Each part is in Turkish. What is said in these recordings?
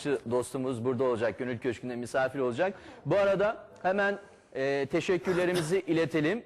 sanatçı dostumuz burada olacak. Gönül Köşkü'nde misafir olacak. Bu arada hemen e, teşekkürlerimizi iletelim.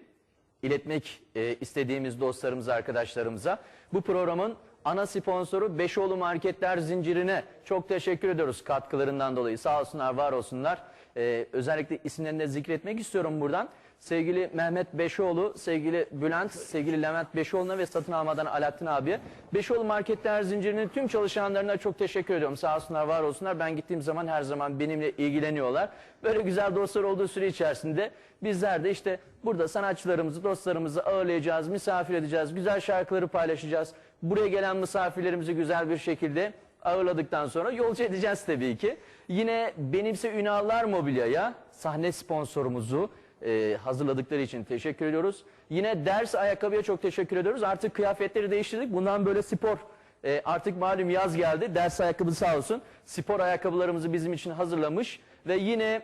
İletmek e, istediğimiz dostlarımıza, arkadaşlarımıza. Bu programın ana sponsoru Beşoğlu Marketler Zinciri'ne çok teşekkür ediyoruz katkılarından dolayı. Sağ olsunlar, var olsunlar. E, özellikle isimlerini de zikretmek istiyorum buradan. Sevgili Mehmet Beşoğlu, sevgili Bülent, sevgili Levent Beşoğlu'na ve satın almadan Alaaddin abiye. Beşoğlu Marketler Zinciri'nin tüm çalışanlarına çok teşekkür ediyorum. Sağ olsunlar, var olsunlar. Ben gittiğim zaman her zaman benimle ilgileniyorlar. Böyle güzel dostlar olduğu süre içerisinde bizler de işte burada sanatçılarımızı, dostlarımızı ağırlayacağız, misafir edeceğiz, güzel şarkıları paylaşacağız. Buraya gelen misafirlerimizi güzel bir şekilde ağırladıktan sonra yolcu edeceğiz tabii ki. Yine Benimse Ünallar Mobilya'ya sahne sponsorumuzu e, hazırladıkları için teşekkür ediyoruz. Yine ders ayakkabıya çok teşekkür ediyoruz. Artık kıyafetleri değiştirdik. Bundan böyle spor e, artık malum yaz geldi. Ders ayakkabı sağ olsun. Spor ayakkabılarımızı bizim için hazırlamış ve yine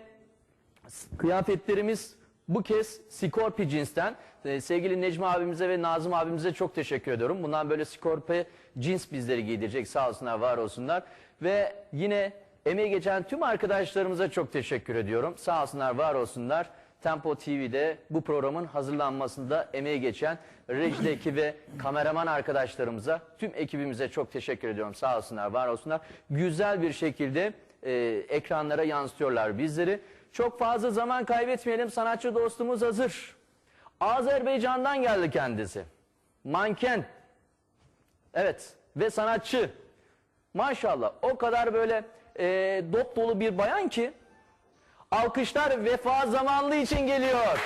kıyafetlerimiz bu kez Scorpi cinsten. Ee, sevgili Necmi abimize ve Nazım abimize çok teşekkür ediyorum. Bundan böyle Scorpi cins bizleri giydirecek sağ olsunlar var olsunlar. Ve yine emeği geçen tüm arkadaşlarımıza çok teşekkür ediyorum. Sağ olsunlar var olsunlar. Tempo TV'de bu programın hazırlanmasında emeği geçen rejideki ve kameraman arkadaşlarımıza, tüm ekibimize çok teşekkür ediyorum. Sağ olsunlar, var olsunlar. Güzel bir şekilde e, ekranlara yansıtıyorlar bizleri. Çok fazla zaman kaybetmeyelim. Sanatçı dostumuz hazır. Azerbaycan'dan geldi kendisi. Manken. Evet ve sanatçı. Maşallah o kadar böyle e, dop dolu bir bayan ki alkışlar vefa zamanlı için geliyor.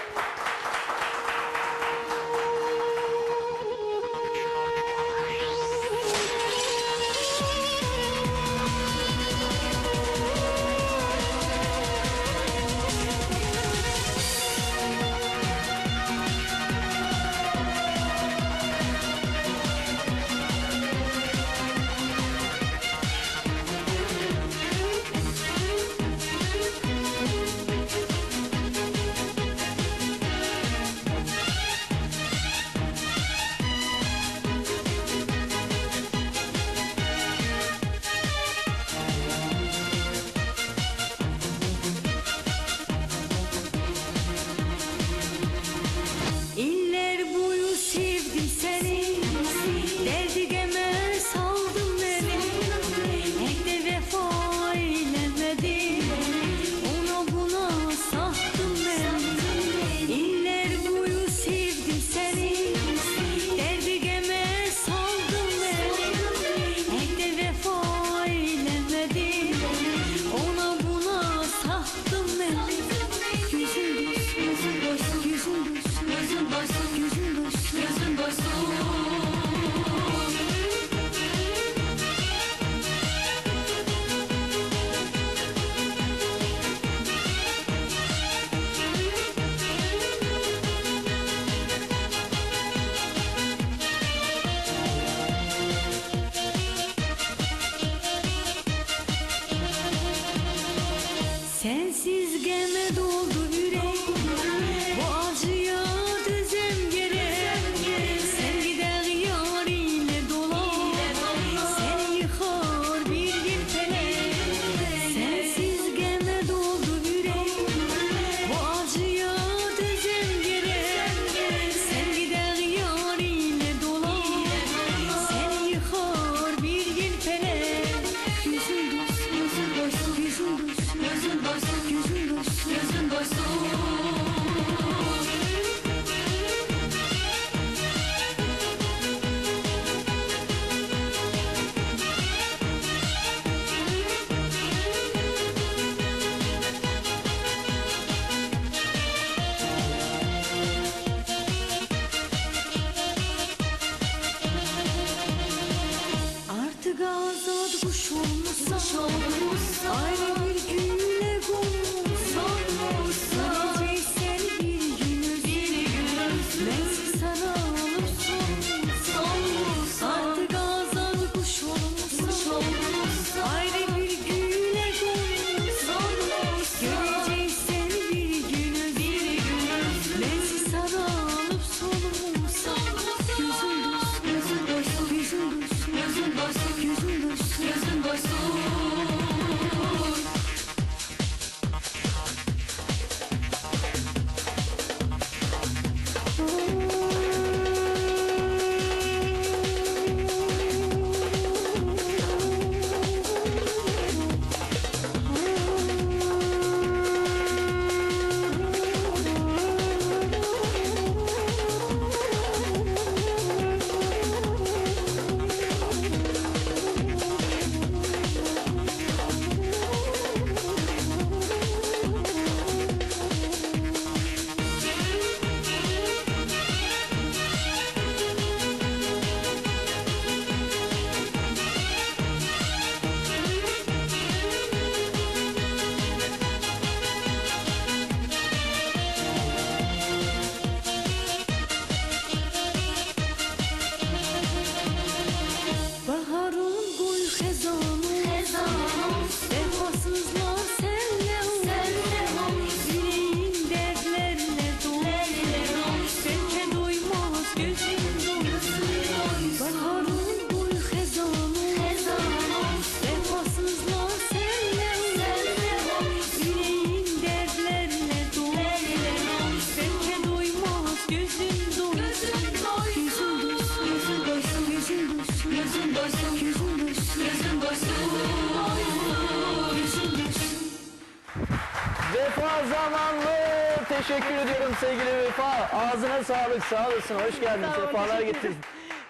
Sağlık, sağ olasın. Hoş geldin, Sağ olun, sefalar teşekkür getirdin.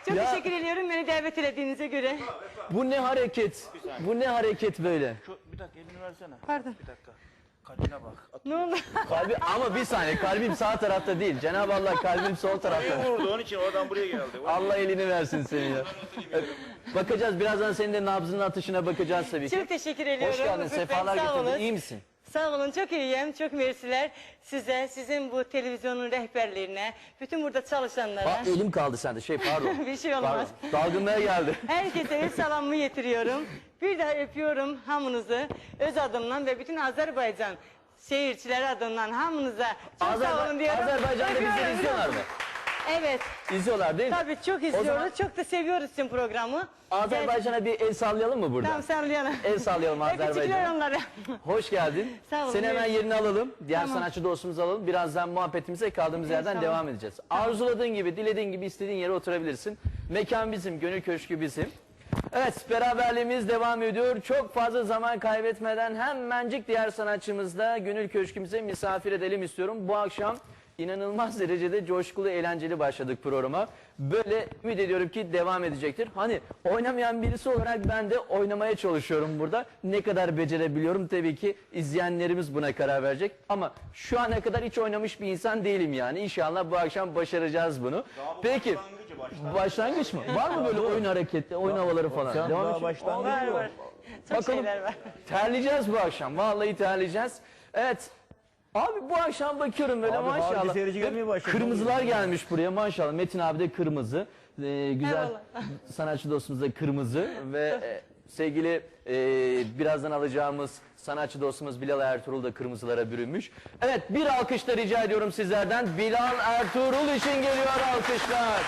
Çok Ya- teşekkür ediyorum beni davet ettiğinize göre. Bu ne hareket? Bu ne hareket böyle? Şu, bir dakika elini versene. Pardon. Bir dakika. Kalbine bak. At- Ne oldu? Kalbi ama bir saniye kalbim sağ tarafta değil. Cenab-ı Allah kalbim sol tarafta. Vurdu onun için oradan buraya geldi. Allah elini versin seni ya. Bakacağız birazdan senin de nabzının atışına bakacağız tabii ki. Çok teşekkür ediyorum. Hoş geldin, Bey, sefalar sağ getirdin. olun. İyi misin? Sağ olun, çok iyiyim. Çok mersiler size, sizin bu televizyonun rehberlerine, bütün burada çalışanlara. Bak elim kaldı sende şey pardon. Bir şey olmaz. Pardon. Dalgınlığa geldi. Herkese el selamımı getiriyorum. Bir daha öpüyorum hamınızı öz adımdan ve bütün Azerbaycan seyirciler adından hamınıza çok sağ Azerba- olun diyorum. Azerbaycan'da bizleri Öpüyorum. izliyorlar mı? Evet. İzliyorlar değil mi? Tabii çok izliyoruz. zaman- Çok da seviyoruz sizin programı. Azerbaycan'a bir el sallayalım mı burada? Tamam sallayalım. El sallayalım Öpücükler Azerbaycan'a. onlara. Hoş geldin. Sağ olun, Seni hemen buyurun. yerine alalım. Diğer Tamam. sanatçı dostumuzu alalım. Birazdan muhabbetimize kaldığımız yerden tamam. devam edeceğiz. Arzuladığın gibi, dilediğin gibi istediğin yere oturabilirsin. Mekan bizim, gönül köşkü bizim. Evet, beraberliğimiz devam ediyor. Çok fazla zaman kaybetmeden hemencik diğer sanatçımızla gönül köşkümüze misafir edelim istiyorum. Bu akşam inanılmaz derecede coşkulu, eğlenceli başladık programa. Böyle ümit ediyorum ki devam edecektir. Hani oynamayan birisi olarak ben de oynamaya çalışıyorum burada. Ne kadar becerebiliyorum tabii ki izleyenlerimiz buna karar verecek. Ama şu ana kadar hiç oynamış bir insan değilim yani. İnşallah bu akşam başaracağız bunu. Peki. Başlangıç mı? Var mı böyle oyun hareketleri, oyun havaları falan? Devam Daha başlangıç Var yok. var. Çok Bakalım. şeyler var. Terleyeceğiz bu akşam. Vallahi terleyeceğiz. Evet. Abi bu akşam bakıyorum böyle Abi, harbi maşallah. seyirci gelmeye başladı. Kırmızılar gelmiş buraya maşallah. Metin abi de kırmızı. Ee, güzel Eyvallah. sanatçı dostumuz da kırmızı. Ve e, sevgili e, birazdan alacağımız sanatçı dostumuz Bilal Ertuğrul da kırmızılara bürünmüş. Evet bir alkış da rica ediyorum sizlerden. Bilal Ertuğrul için geliyor alkışlar.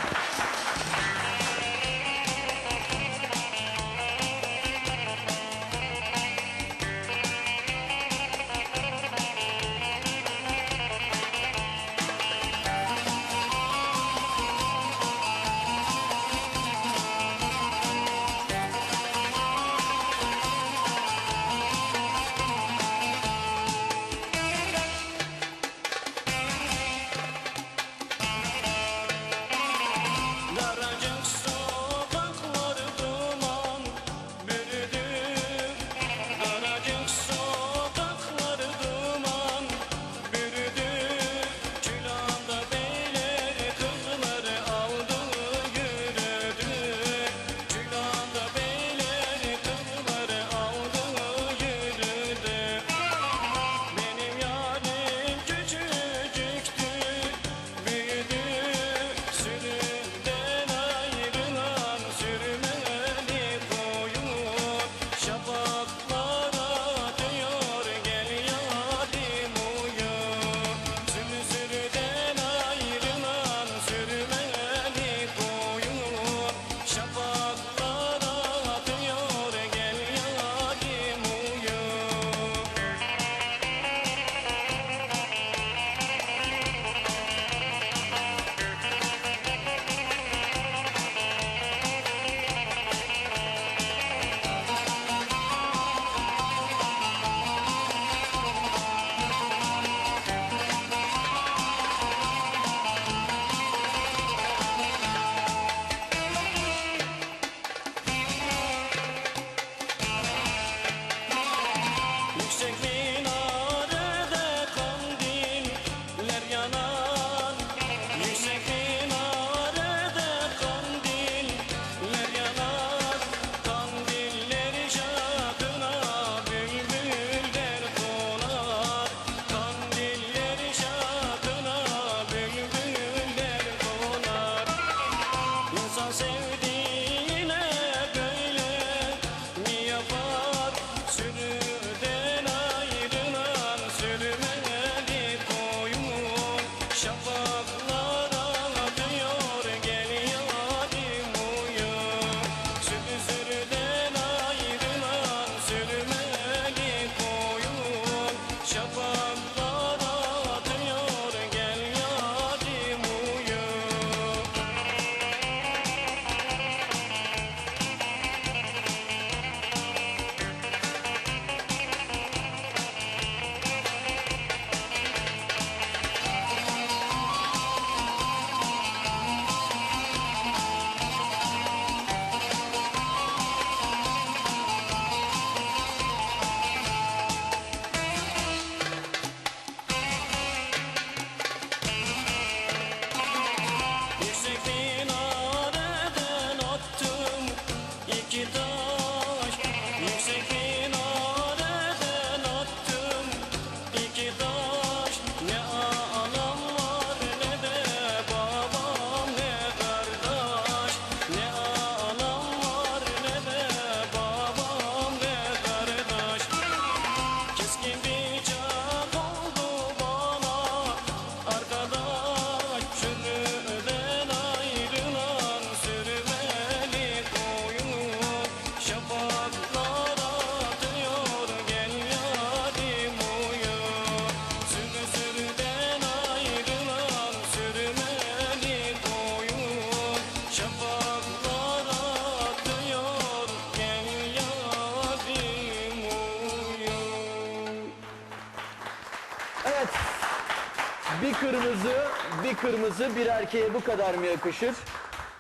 Kırmızı bir erkeğe bu kadar mı yakışır?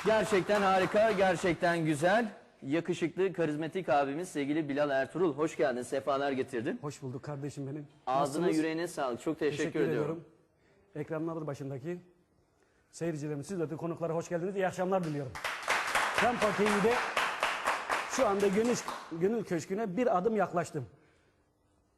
Gerçekten harika, gerçekten güzel. Yakışıklı, karizmatik abimiz sevgili Bilal Ertuğrul. Hoş geldin, sefalar getirdin. Hoş bulduk kardeşim benim. Ağzına Nasılsınız? yüreğine sağlık. Çok teşekkür, ediyorum. Ekranlar başındaki seyircilerimiz, siz de konuklara hoş geldiniz. İyi akşamlar diliyorum. Tempo TV'de şu anda Gönül, Gönül Köşkü'ne bir adım yaklaştım.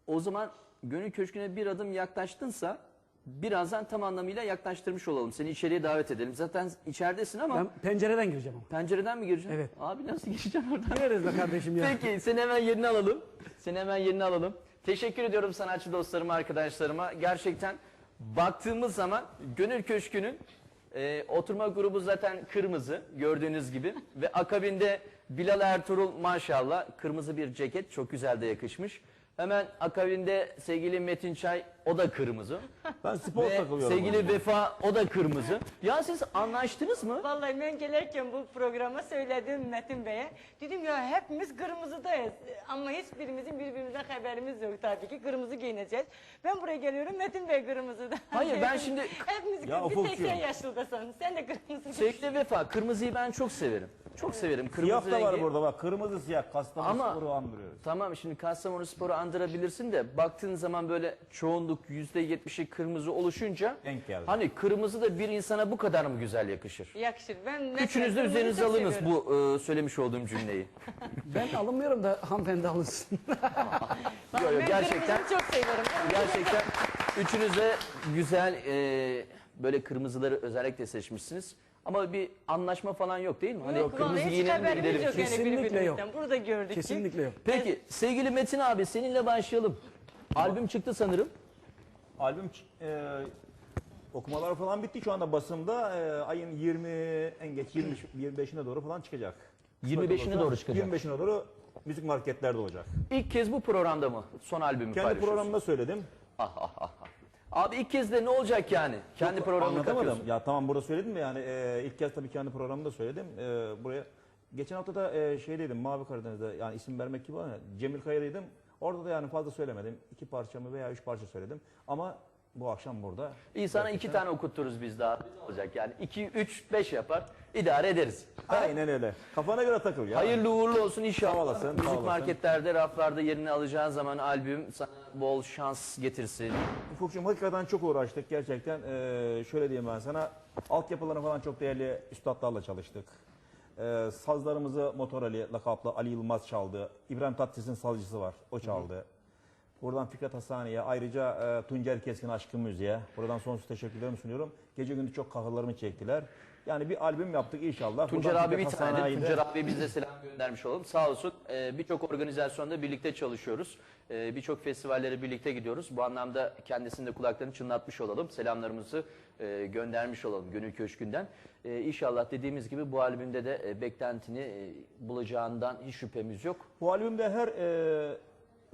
O zaman Gönül Köşkü'ne bir adım yaklaştınsa birazdan tam anlamıyla yaklaştırmış olalım. Seni içeriye davet edelim. Zaten içeridesin ama Ben pencereden gireceğim ama. pencereden mi gireceksin? Evet. Abi nasıl gireceksin oradan? Gireriz be kardeşim ya. Peki seni hemen yerine alalım. Seni hemen yerine alalım. Teşekkür ediyorum sanatçı dostlarıma, arkadaşlarıma. Gerçekten baktığımız zaman Gönül Köşkü'nün e, oturma grubu zaten kırmızı gördüğünüz gibi. Ve akabinde Bilal Ertuğrul maşallah kırmızı bir ceket çok güzel de yakışmış. Hemen akabinde sevgili Metin Çay o da kırmızı. Ben spor Ve takılıyorum. sevgili Vefa o da kırmızı. Ya siz anlaştınız mı? Vallahi ben gelirken bu programa söyledim Metin Bey'e. Dedim ya hepimiz kırmızıdayız. Ama hiçbirimizin birbirimizden haberimiz yok tabii ki. Kırmızı giyineceğiz. Ben buraya geliyorum Metin Bey kırmızıda. Hayır, ben şimdi- Hepimiz Ya bir tek sen yaşlıdasın. Sen de kırmızı Sevgili Vefa kırmızıyı ben çok severim. Çok severim kırmızı Siyah da var rengi. burada bak. Kırmızı siyah. Kastamonu Ama- sporu andırıyoruz. Tamam şimdi Kastamonu Spor'u andırabilirsin de baktığın zaman böyle çoğunluk yüzde yetmişi kırmızı oluşunca Denk geldi. hani kırmızı da bir insana bu kadar mı güzel yakışır? Yakışır. Ben Üçünüz de mesela üzerinize alınız seviyorum. bu e, söylemiş olduğum cümleyi. Ben alınmıyorum da hanımefendi alınsın. Bak, Yo, yo, ben gerçekten- kırmızıyı çok seviyorum. Gerçekten üçünüz de güzel e, böyle kırmızıları özellikle seçmişsiniz. Ama bir anlaşma falan yok değil mi? Hani Yok, kırmızı vallahi hiç giyinelim de haberimiz gidelim. yok yani Kesinlikle birbirimizden. yok. Burada gördük ki. Kesinlikle yok. Peki sevgili Metin abi seninle başlayalım. Albüm çıktı sanırım. Albüm e, okumalar falan bitti. Şu anda basımda e, ayın 20 en geç 20 25'ine doğru falan çıkacak. 25'ine doğru çıkacak. 25'ine doğru müzik marketlerde olacak. İlk kez bu programda mı son albümü Kendi paylaşıyorsun? programımda söyledim. Ah, ah, ah. Abi ilk kez de ne olacak yani? Kendi programını katıyorsun. Ya tamam burada söyledim de yani e, ilk kez tabii kendi programımda söyledim. E, buraya geçen hafta da e, şeydeydim Mavi Karadeniz'de yani isim vermek gibi ama Cemil Kaya'daydım. Orada da yani fazla söylemedim. İki parçamı veya üç parça söyledim. Ama bu akşam burada. İyi sana iki tane okutturuz biz daha. Olacak yani? 2, 3, 5 yapar. idare ederiz. Aynen öyle. Kafana göre takıl ya. Hayırlı uğurlu olsun inşallah. Sağ olasın, sağ Müzik olasın. marketlerde, raflarda yerini alacağın zaman albüm sana bol şans getirsin. Ufukcuğum hakikaten çok uğraştık gerçekten. Ee, şöyle diyeyim ben sana. Altyapılarını falan çok değerli üstadlarla çalıştık. Ee, sazlarımızı Motor Ali lakaplı Ali Yılmaz çaldı. İbrahim Tatlıses'in sazcısı var. O çaldı. Buradan Fikret Hasani'ye ayrıca e, Tuncer Keskin Aşkın Müziğe. Buradan sonsuz teşekkürlerimi sunuyorum. Gece gündüz çok kahırlarımı çektiler. Yani bir albüm yaptık inşallah. Tuncer Buradan abi bir Fikret tane. Hasani'ye de- Tuncer abi biz de selam göndermiş olalım. Sağ olsun. Ee, Birçok organizasyonda birlikte çalışıyoruz. Ee, Birçok festivallere birlikte gidiyoruz. Bu anlamda kendisinin de kulaklarını çınlatmış olalım. Selamlarımızı e, göndermiş olalım Gönül Köşkü'nden. Ee, İnşallah dediğimiz gibi bu albümde de e, beklentini e, bulacağından hiç şüphemiz yok. Bu albümde her e,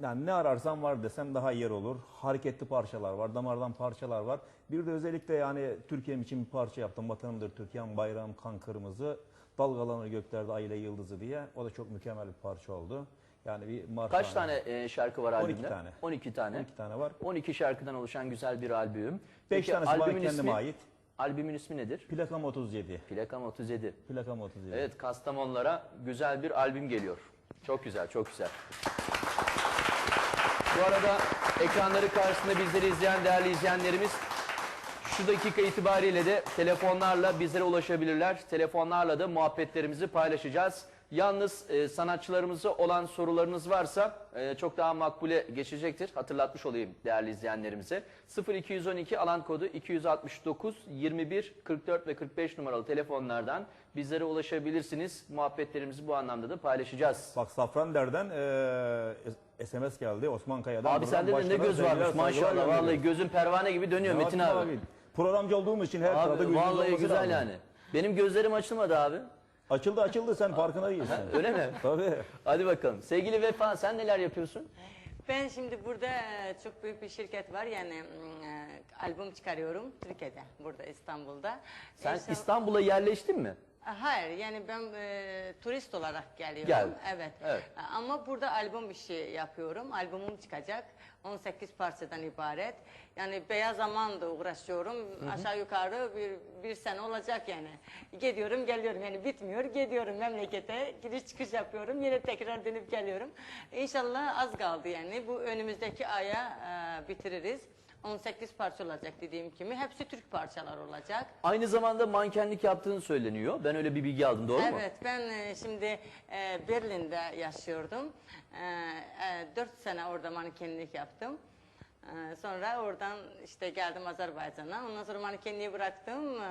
yani ne ararsan var desem daha yer olur. Hareketli parçalar var, damardan parçalar var. Bir de özellikle yani Türkiye'm için bir parça yaptım. Vatanımdır Türkiye'm, bayrağım kan kırmızı. Dalgalanır göklerde ay ile yıldızı diye. O da çok mükemmel bir parça oldu. Yani bir marş Kaç tane e, şarkı var 12 albümde? tane. 12 tane. 12 tane var. 12 şarkıdan oluşan güzel bir albüm. 5 Peki, tanesi bana albümün kendime ismi- ait. Albümün ismi nedir? Plakam 37. Plakam 37. Plakam 37. Evet Kastamonlara güzel bir albüm geliyor. Çok güzel, çok güzel. Bu arada ekranları karşısında bizleri izleyen değerli izleyenlerimiz şu dakika itibariyle de telefonlarla bizlere ulaşabilirler. Telefonlarla da muhabbetlerimizi paylaşacağız. Yalnız e, sanatçılarımıza olan sorularınız varsa e, çok daha makbule geçecektir. Hatırlatmış olayım değerli izleyenlerimize. 0212 alan kodu 269 21 44 ve 45 numaralı telefonlardan bizlere ulaşabilirsiniz. Muhabbetlerimizi bu anlamda da paylaşacağız. Bak Safrander'den e, SMS geldi Osman Kaya'dan. Abi sende de ne göz varmış maşallah. Vallahi gözün pervane gibi dönüyor Ne Metin yapayım abi. Programcı olduğum için her sırada Abi gözümüz vallahi güzel lazım. yani. Benim gözlerim açılmadı abi. Açıldı açıldı sen farkına değilsin. Öyle mi? Tabii. Hadi bakalım. Sevgili Vefa sen neler yapıyorsun? Ben şimdi burada e, çok büyük bir şirket var yani mm, e, albüm çıkarıyorum Türkiye'de burada İstanbul'da. Sen İnşallah- İstanbul'a yerleştin mi? Hayır yani ben e, turist olarak geliyorum. Geldin. Evet. Evet. Ama burada albüm işi yapıyorum. Albümüm çıkacak. 18 parçadan ibaret. Yani beyaz zamanla uğraşıyorum. Aşağı yukarı bir, bir sene olacak yani. Gidiyorum geliyorum yani bitmiyor. Gidiyorum memlekete giriş çıkış yapıyorum. Yine tekrar dönüp geliyorum. İnşallah az kaldı yani. Bu önümüzdeki aya e, bitiririz. 18 parça olacak dediğim gibi. Hepsi Türk parçalar olacak. Aynı zamanda mankenlik yaptığın söyleniyor. Ben öyle bir bilgi aldım doğru mu? Evet, ben e, şimdi e, Berlin'de yaşıyordum. E, 4 sene orada mankenlik yaptım. E, sonra oradan işte geldim Azerbaycan'a. Ondan sonra mankenliği bıraktım e,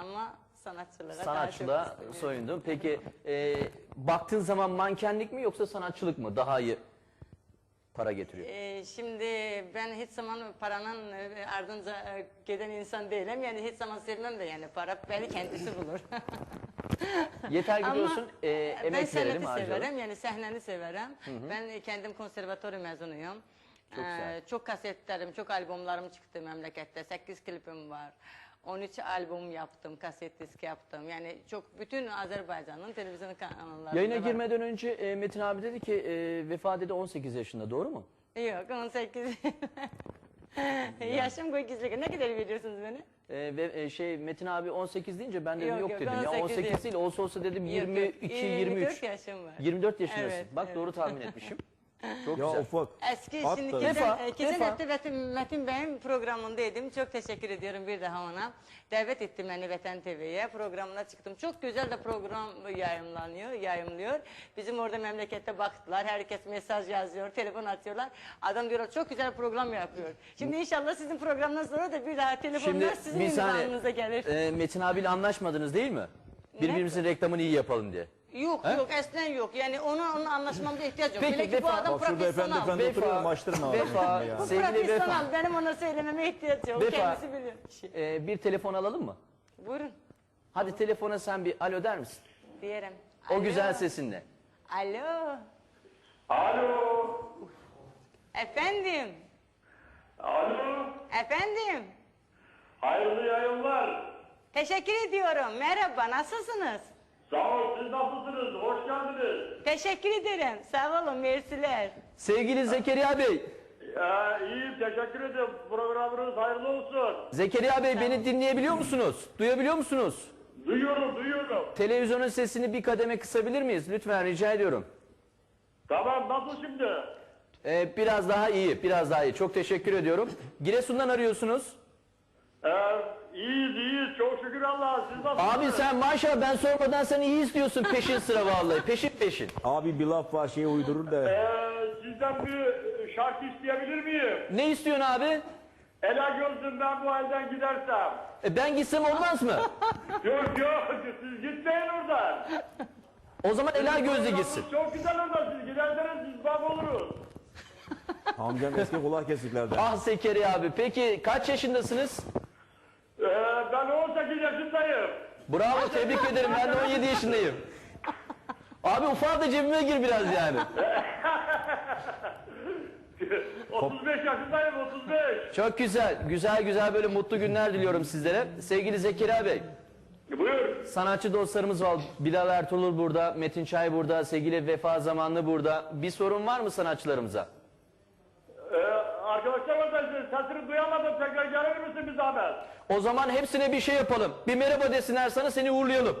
ama sanatçılığa daha çok Sanatçılığa soyundun. Peki e, baktığın zaman mankenlik mi yoksa sanatçılık mı daha iyi para getiriyor? E, şimdi ben hiç zaman paranın e, ardınca e, giden insan değilim. Yani hiç zaman sevmem de yani para beni kendisi bulur. Yeter ki Ama diyorsun e, ben emek sanatı verelim harcayalım. severim yani sahneni severim. Ben kendim konservatuarı mezunuyum. Çok güzel. Ee, çok kasetlerim, çok albümlerim çıktı memlekette. 8 klipim var. 13 albüm yaptım, kaset disk yaptım. Yani çok bütün Azerbaycan'ın televizyon kanallarında Yayına var. girmeden önce e, Metin abi dedi ki e, vefat dedi 18 yaşında doğru mu? Yok 18. Yaşım koy gizli. Ne kadar veriyorsunuz beni? E, ve e, şey Metin abi 18 deyince ben dedim yok, Yok, yok, dedim. Ya 18 18 değil olsa olsa dedim Yok, yok. 22 23. 24 yaşım var. 24 yaşındasın. Evet, Bak evet. doğru tahmin etmişim. Çok Ya güzel. ufak. Eski şimdi Vefa, geçen, e, Vefa. hafta Metin, Metin Bey'in programındaydım. Çok teşekkür ediyorum bir daha ona. Davet etti beni Vatan TV'ye. Programına çıktım. Çok güzel de program yayınlanıyor, yayımlıyor. Bizim orada memlekette baktılar. Herkes mesaj yazıyor, telefon atıyorlar. Adam diyor çok güzel program yapıyor. Şimdi inşallah sizin programdan sonra da bir daha telefonlar Şimdi sizin ünvanınıza gelir. e, Metin abiyle anlaşmadınız değil mi? Birbirimizin reklamını iyi yapalım diye. Yok yok esnen yok. Yani ona, onun anlaşmamda ihtiyaç yok. Peki, Hele ki bu Vefa- adam Bak şurada efendi profesyonel. efendi Vefa, oturuyorum açtırma abi. Vefa, ya. Bu sevgili Vefa. profesyonel. Benim ona söylememe ihtiyaç yok. Vefa, Kendisi biliyor. Şey. e, bir telefon alalım mı? Buyurun. Hadi telefona sen bir alo der misin? Diyelim. O Alo. güzel sesinle. Alo. Alo. Efendim. Alo. Efendim. Hayırlı yayınlar. Teşekkür ediyorum. Merhaba. Nasılsınız? Sağ ol. Siz nasılsınız? Hoş geldiniz. Teşekkür ederim. Sağ olun. Mersiler. Sevgili Zekeriya Bey. Ya, iyiyim. Teşekkür ederim. Programınız hayırlı olsun. Zekeriya Bey beni dinleyebiliyor musunuz? Duyabiliyor musunuz? Duyuyorum, duyuyorum. Televizyonun sesini bir kademe kısabilir miyiz? Lütfen rica ediyorum. Tamam. Nasıl şimdi? Ee, biraz daha iyi, biraz daha iyi. Çok teşekkür ediyorum. Giresun'dan arıyorsunuz. Ee, iyiyiz, iyiyiz. Çok şükür Allah'a. Siz nasılsınız? Abi sen maşallah ben sormadan sen iyi istiyorsun peşin sıra vallahi. Peşin peşin. Abi bir laf var şeyi uydurur da. Ee, sizden bir şarkı isteyebilir miyim? Ne istiyorsun abi? Ela gözüm ben bu elden gidersem. E, ben gitsem olmaz mı? Yok yok. Siz gitmeyin oradan. O zaman Ela Gözlü gitsin. Çok güzel orada. Siz giderseniz biz bak oluruz. Amcam eski kulak kesiklerden. Ah Zekeriya abi. Peki kaç yaşındasınız? Ee, ben 18 yaşındayım. Bravo tebrik ederim. Ben de 17 yaşındayım. Abi ufak da cebime gir biraz yani. 35 yaşındayım 35. Çok güzel. Güzel güzel böyle mutlu günler diliyorum sizlere. Sevgili Zekeriya Bey. Buyur. Sanatçı dostlarımız var. Bilal Ertuğrul burada, Metin Çay burada, sevgili Vefa Zamanlı burada. Bir sorun var mı sanatçılarımıza? Ee, arkadaşlar sesini duyamadım. Tekrar gelir misin bir zahmet? O zaman hepsine bir şey yapalım. Bir merhaba desinler sana seni uğurlayalım.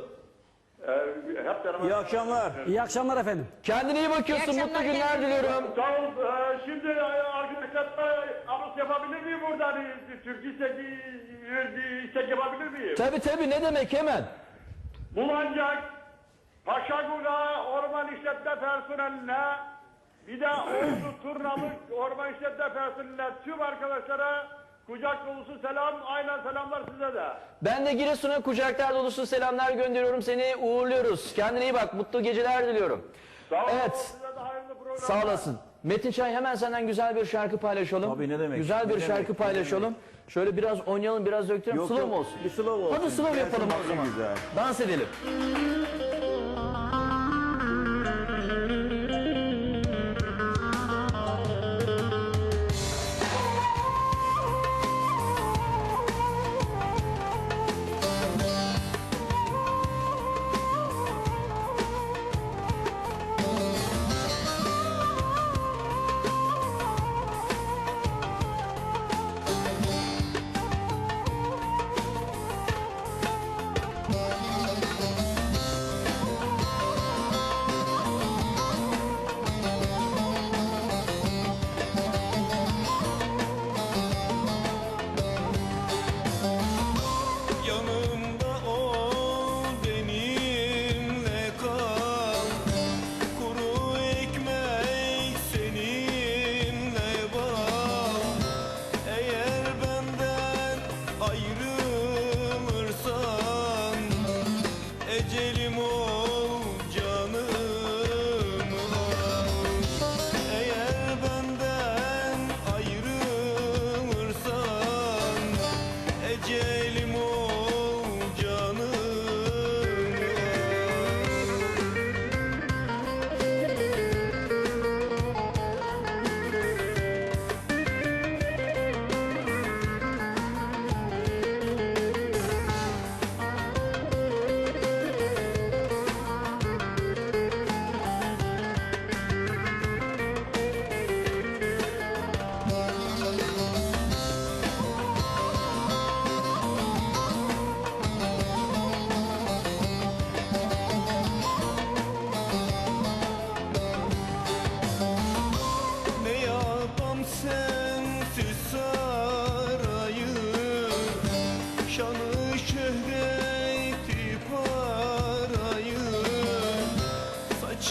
Ee, hep beraber. İyi akşamlar. İyi akşamlar efendim. Kendine iyi bakıyorsun. İyi Mutlu günler diliyorum. Sağ ol. Ee, şimdi e, arkadaşlarla anons yapabilir miyim burada? Hani, Türk istek, istek yapabilir miyim? Tabii tabii ne demek hemen. Bulancak, Paşagula Orman İşletme personeline bir de Ordu Turnalık Orman İşletme personeline tüm arkadaşlara kucak dolusu selam. Aynen selamlar size de. Ben de Giresun'a kucaklar dolusu selamlar gönderiyorum. Seni uğurluyoruz. Kendine iyi bak. Mutlu geceler diliyorum. Sağ olun. Evet. Size de hayırlı programlar. Sağ olasın. Metin Çay hemen senden güzel bir şarkı paylaşalım. Tabii, ne demek, Güzel ne bir demek, şarkı paylaşalım. Şöyle biraz oynayalım, biraz döktürelim. Slow mu olsun? bir slow olsun. Hadi slow Gelsin yapalım o zaman. güzel. Dans edelim.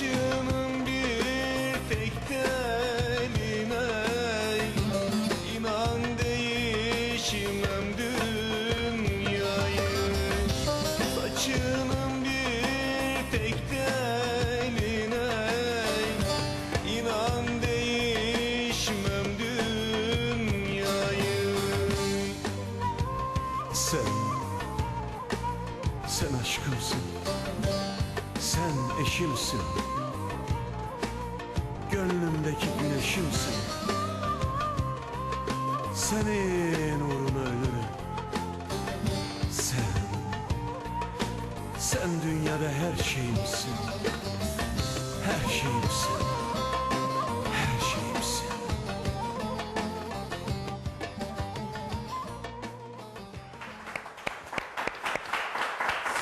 you.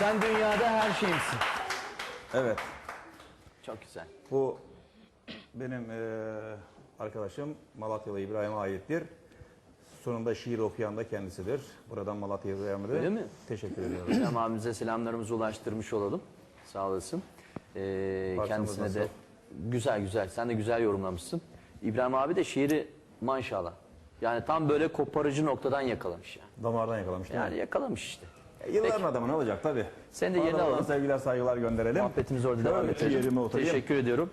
Sen dünyada her şeyimsin. Evet. Çok güzel. Bu benim eee, arkadaşım Malatyalı İbrahim'e aittir. Sonunda şiir okuyan da kendisidir. Buradan Malatya İbrahim'e de Öyle mi? teşekkür ediyorum. İbrahim abimize selamlarımızı ulaştırmış olalım. Sağ olasın. Ee, Parçamız kendisine nasıl? de güzel güzel. Sen de güzel yorumlamışsın. İbrahim abi de şiiri maşallah. Yani tam böyle koparıcı noktadan yakalamış yani. Damardan yakalamış değil mi? Yani yakalamış işte. Yılların adamı ne olacak tabii. Sen de yerini Oradan alalım. Sevgiler saygılar gönderelim. Muhabbetimizi orada devam edelim. Teşekkür ediyorum.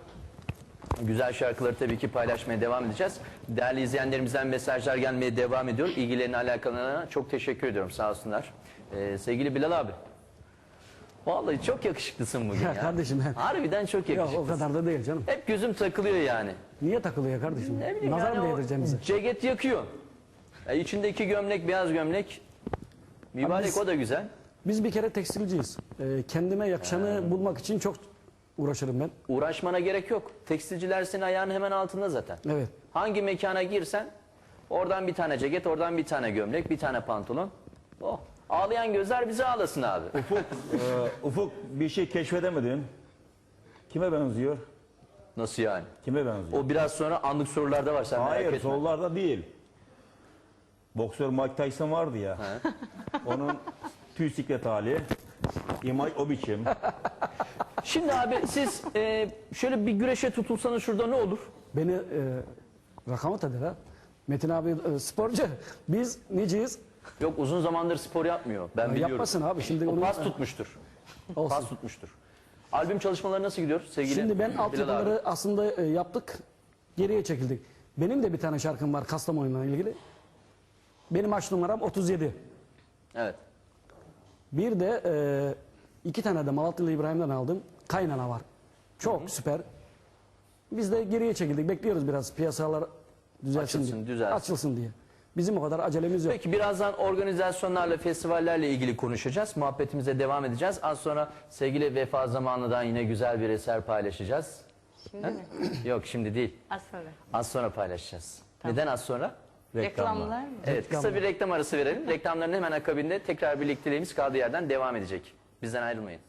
Güzel şarkıları tabii ki paylaşmaya devam edeceğiz. Değerli izleyenlerimizden mesajlar gelmeye devam ediyor. İlgilerine alakalarına çok teşekkür ediyorum sağ olsunlar. Ee, sevgili Bilal abi. Vallahi çok yakışıklısın bugün ya. Ya kardeşim Harbiden çok Yok o yakışıklısın. kadar da değil canım. Hep gözüm takılıyor yani. Niye takılıyor kardeşim? Ne bileyim Nazar yani mı o değdireceğim bize? Ceket yakıyor. E, içindeki gömlek beyaz gömlek. Mübarek biz- o da güzel. Biz bir kere tekstilciyiz. Ee, kendime yakışanı bulmak için çok uğraşırım ben. Uğraşmana gerek yok. Tekstilciler senin ayağının hemen altında zaten. Evet. Hangi mekana girsen oradan bir tane ceket, oradan bir tane gömlek, bir tane pantolon. Oh. Ağlayan gözler bize ağlasın abi. Ufuk, e, Ufuk bir şey keşfedemedin. Kime benziyor? Nasıl yani? Kime benziyor? O biraz sonra anlık sorularda var sen merak Hayır, etme. sollarda değil. Boksör Mike Tyson vardı ya. Onun tüy siklet hali. İmaj o biçim. Şimdi abi siz e, şöyle bir güreşe tutulsanız şurada ne olur? Beni e, rakamat eder ha. Metin abi e, sporcu. Biz neciyiz? Yok uzun zamandır spor yapmıyor. Ben Ya biliyorum. yapmasın abi, şimdi o onu- pas tutmuştur. Olsun. Pas tutmuştur. Albüm çalışmaları nasıl gidiyor sevgili Şimdi ben Bilal abi? altyapıları aslında e, yaptık. Geriye çekildik. Benim de bir tane şarkım var Kastamonu'yla ilgili. Benim aç numaram 37. Evet. Bir de e, iki tane de Malatyalı İbrahim'den aldım. Kaynana var. Çok süper. Biz de geriye çekildik. Bekliyoruz biraz piyasalar düzelsin Açılsın, diye. düzelsin. Açılsın diye. Bizim o kadar acelemiz yok. Peki birazdan organizasyonlarla, festivallerle ilgili konuşacağız. Muhabbetimize devam edeceğiz. Az sonra sevgili Vefa Zamanı'dan yine güzel bir eser paylaşacağız. Şimdi mi? Yok şimdi değil. Az sonra. Az sonra paylaşacağız. Neden az sonra? Reklamlar mı? Evet kısa bir reklam arası verelim. Reklamların hemen akabinde tekrar birlikteliğimiz kaldığı yerden devam edecek. Bizden ayrılmayın.